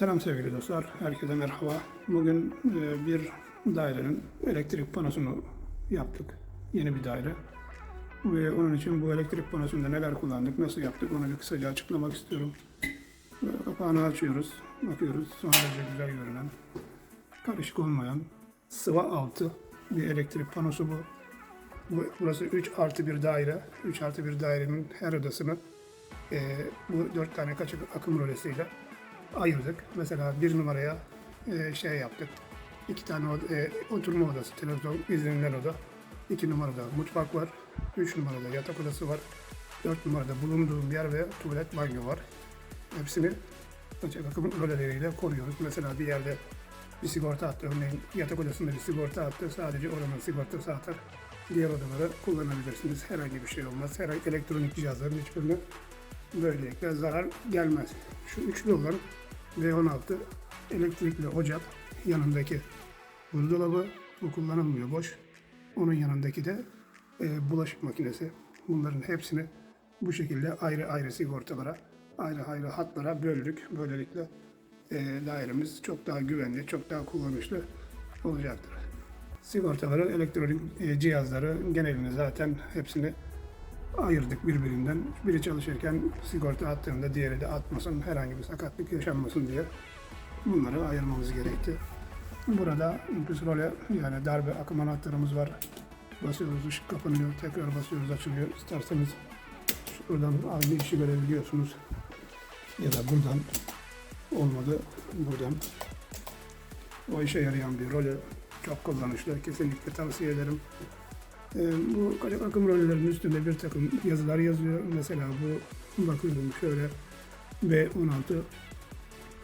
Selam sevgili dostlar, herkese merhaba. Bugün e, bir dairenin elektrik panosunu yaptık. Yeni bir daire. Ve onun için bu elektrik panosunda neler kullandık, nasıl yaptık onu bir kısaca açıklamak istiyorum. Böyle kapağını açıyoruz, bakıyoruz. Son derece güzel görünen, karışık olmayan, sıva altı bir elektrik panosu bu. Bu- Burası 3 artı bir daire. 3 artı bir dairenin her odasını e, bu 4 tane kaçak akım rolesiyle ayırdık. Mesela bir numaraya e, şey yaptık. İki tane e, oturma odası, televizyon izlenilen oda. İki numarada mutfak var. Üç numarada yatak odası var. Dört numarada bulunduğum yer ve tuvalet banyo var. Hepsini açık akım roleleriyle koruyoruz. Mesela bir yerde bir sigorta attı. Örneğin yatak odasında bir sigorta attı. Sadece oranın sigortası atar. Diğer odaları kullanabilirsiniz. Herhangi bir şey olmaz. Herhangi elektronik cihazların hiçbirine böylelikle zarar gelmez. Şu üçlü olan V16 elektrikli ocak yanındaki buzdolabı bu kullanılmıyor boş. Onun yanındaki de e, bulaşık makinesi. Bunların hepsini bu şekilde ayrı ayrı sigortalara, ayrı ayrı hatlara böldük. Böylelikle e, dairemiz çok daha güvenli, çok daha kullanışlı olacaktır. Sigortaları, elektronik e, cihazları genelini zaten hepsini ayırdık birbirinden. Biri çalışırken sigorta attığında diğeri de atmasın, herhangi bir sakatlık yaşanmasın diye bunları ayırmamız gerekti. Burada role yani darbe akım anahtarımız var. Basıyoruz, ışık kapanıyor, tekrar basıyoruz, açılıyor. İsterseniz şuradan aynı işi görebiliyorsunuz. Ya da buradan olmadı, buradan. O işe yarayan bir rolü çok kullanışlı. Kesinlikle tavsiye ederim. Ee, bu kaçak akım rollerinin üstünde bir takım yazılar yazıyor. Mesela bu bakıyorum şöyle B16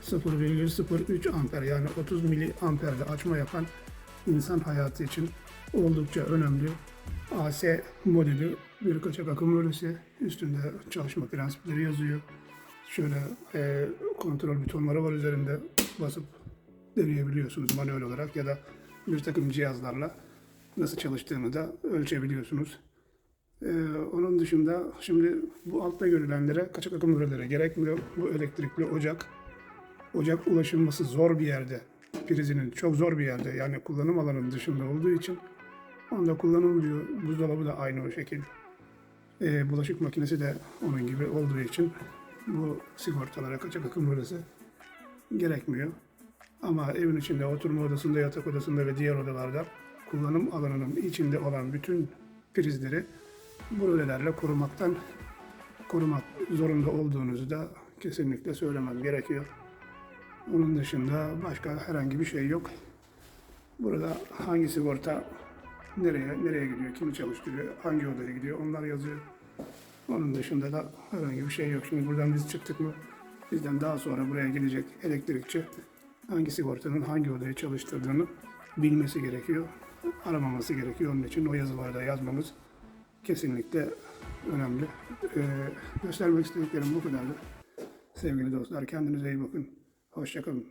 0,03 amper yani 30 miliamperde açma yapan insan hayatı için oldukça önemli. AC modeli bir kaçak akım rölesi. Üstünde çalışma prensipleri yazıyor. Şöyle e, kontrol butonları var üzerinde basıp deneyebiliyorsunuz manuel olarak ya da bir takım cihazlarla nasıl çalıştığını da ölçebiliyorsunuz. Ee, onun dışında şimdi bu altta görülenlere kaçak akım rölelere gerekmiyor. Bu elektrikli ocak. Ocak ulaşılması zor bir yerde. Prizinin çok zor bir yerde yani kullanım alanının dışında olduğu için onda kullanılmıyor. Buzdolabı da aynı o şekil. Ee, bulaşık makinesi de onun gibi olduğu için bu sigortalara kaçak akım rölesi gerekmiyor. Ama evin içinde, oturma odasında, yatak odasında ve diğer odalarda kullanım alanının içinde olan bütün prizleri bu rölelerle korumaktan korumak zorunda olduğunuzu da kesinlikle söylemem gerekiyor. Onun dışında başka herhangi bir şey yok. Burada hangi sigorta nereye nereye gidiyor, kimi çalıştırıyor, hangi odaya gidiyor onlar yazıyor. Onun dışında da herhangi bir şey yok. Şimdi buradan biz çıktık mı bizden daha sonra buraya gelecek elektrikçi hangi sigortanın hangi odayı çalıştırdığını bilmesi gerekiyor. Aramaması gerekiyor. Onun için o yazılarda yazmamız kesinlikle önemli. Ee, göstermek istediklerim bu kadardı. Sevgili dostlar kendinize iyi bakın. Hoşçakalın.